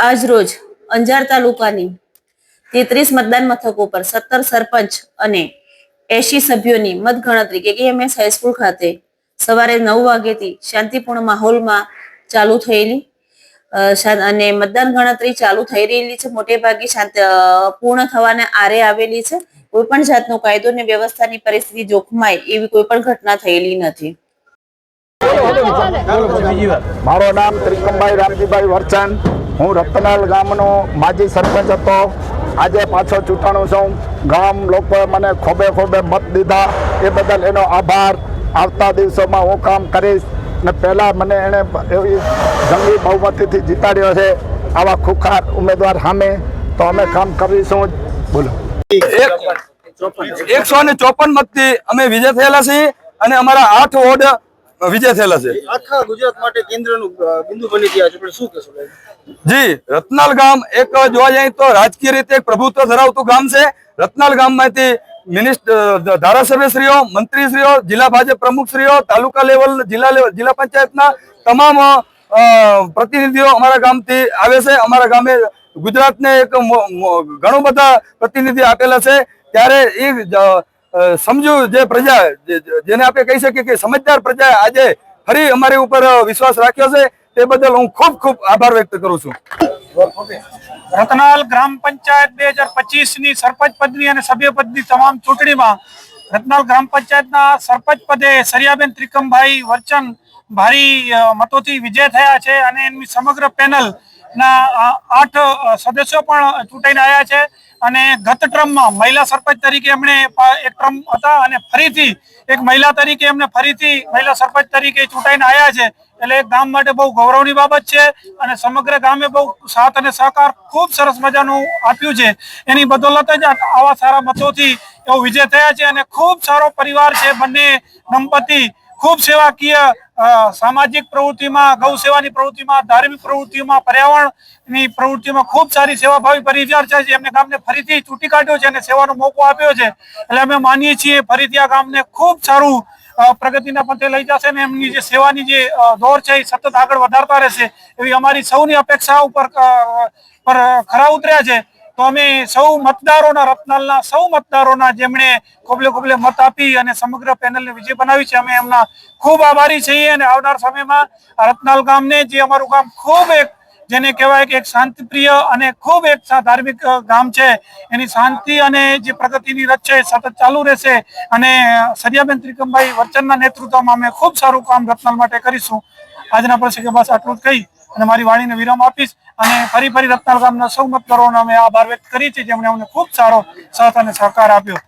આજ અંજાર તાલુકાની તેત્રીસ મતદાન મથકો પર સત્તર સરપંચ અને એસી સભ્યોની મતગણતરી કેકેએમએસ હાઈસ્કૂલ ખાતે સવારે નવ વાગ્યેથી શાંતિપૂર્ણ માહોલમાં ચાલુ થયેલી. અને મતદાન ગણતરી ચાલુ થઈ રહેલી છે. મોટે ભાગે પૂર્ણ થવાને આરે આવેલી છે. કોઈ પણ જાતનો કાયદો અને વ્યવસ્થાની પરિસ્થિતિ જોખમાય એવી કોઈ પણ ઘટના થયેલી નથી. મારો નામ ત્રિકમભાઈ રામજીભાઈ વરચાન હું રતનાલ ગામનો માજી સરપંચ હતો. આજે પાછો ચૂંટાણું છું. ગામ લોકોએ મને ખોબે ખોબે મત દીધા. એ બદલ એનો આભાર. આવતા દિવસોમાં હું કામ કરીશ. ને પહેલાં મને એણે એવી જંગી બહુમતીથી જીતાડ્યો છે. આવા ખુખાર ઉમેદવાર સામે તો અમે કામ કરીશું જ. બોલો. એકસો ને ચોપન મતથી અમે વિજય થયેલા છીએ. અને અમારા આઠ વોર્ડ વિજય થયેલા છે. આખા ગુજરાત માટે કેન્દ્રનું બિંદુ બની ગયા છે. પણ શું કહેશો જી રત્નાલ ગામ એક જોવા જઈએ તો રાજકીય રીતે એક પ્રભુત્વ ધરાવતું ગામ છે. રત્નાલ ગામમાંથી મિનિસ્ટર ધારાસભ્યશ્રીઓ મંત્રીશ્રીઓ જિલ્લા ભાજપ પ્રમુખશ્રીઓ તાલુકા લેવલ જિલ્લા લેવલ જિલ્લા પંચાયતના તમામ પ્રતિનિધિઓ અમારા ગામથી આવે છે. અમારા ગામે ગુજરાતને એક ઘણું બધા પ્રતિનિધિ આપેલા છે. ત્યારે એ સમજુ જે પ્રજા જેને આપણે કહી શકીએ કે સમજદાર પ્રજાએ આજે ફરી અમારી ઉપર વિશ્વાસ રાખ્યો છે, તે બદલ હું ખૂબ ખૂબ આભાર વ્યક્ત કરું છું. રતનાલ ગ્રામ પંચાયત બે હજાર પચીસની સરપંચ પદની અને સભ્ય પદની તમામ ચૂંટણીમાં રતનાલ ગ્રામ પંચાયતના સરપંચ પદે સરિયાબેન ત્રિકમભાઈ વર્ચન ભારી મતોથી વિજય થયા છે અને એમની સમગ્ર પેનલ ના આઠ સદસ્યો પણ ચૂંટાઈને આવ્યા છે અને ગત ટ્રમમાં મહિલા સરપંચ તરીકે એમણે એક ટ્રમ હતા અને ફરીથી એક મહિલા તરીકે એમને ફરીથી મહિલા સરપંચ તરીકે ચૂંટાઈને આવ્યા છે. એટલે ગામ માટે બહુ ગૌરવની બાબત છે અને સમગ્ર ગામે બહુ સાથ અને સહકાર ખૂબ સરસ મજાનું આપ્યું છે. એની બદોલત જ આવા સારા મતોથી એવો વિજય થયા છે અને ખૂબ સારો પરિવાર છે. બંને દંપતી ખૂબ સેવાકીય સામાજિક પ્રવૃત્તિમાં ગૌ સેવાની પ્રવૃત્તિમાં, ધાર્મિક પ્રવૃત્તિમાં, પર્યાવરણની પ્રવૃત્તિમાં ખૂબ સારી સેવાભાવી પરિવાર છે એમને ગામને ફરીથી ચૂંટી કાઢ્યો છે અને સેવાનો મોકો આપ્યો છે. એટલે અમે માનીએ છીએ ફરીથી આ ગામને ખૂબ સારું પ્રગતિના પંથે લઈ જશે અને એમની જે સેવાની જે દોર છે એ સતત આગળ વધારતા રહેશે. એવી અમારી સૌની અપેક્ષા ઉપર પર ખરા ઉતર્યા છે. તો અમે સૌ મતદારોના રત્નાલના, સૌ મતદારોના જેમણે ખોબલે ખોબલે મત આપી અને સમગ્ર પેનલને વિજય બનાવી છે, અમે એમના ખૂબ આભારી છીએ અને આવનાર સમયમાં રત્નાલ ગામને, જે અમારું ગામ ખૂબ એક, જેને કહેવાય કે એક શાંતિપ્રિય અને ખૂબ એક ધાર્મિક ગામ છે, એની શાંતિ અને જે પ્રગતિની રચ છે સતત ચાલુ રહેશે અને સરિયાબેન ત્રિકમભાઈ વચનના નેતૃત્વમાં અમે ખૂબ સારું કામ રત્નાલ માટે કરીશું. આજના પ્રસંગે બસ આટલું જ કહી. અને મારી વાણીને વિરામ આપીશ અને ફરી ફરી રત્નાલ ગામના સૌ કરવાનો અમે આભાર વ્યક્ત કરી છે જેમણે અમને ખૂબ સારો સાથ અને સહકાર આપ્યો.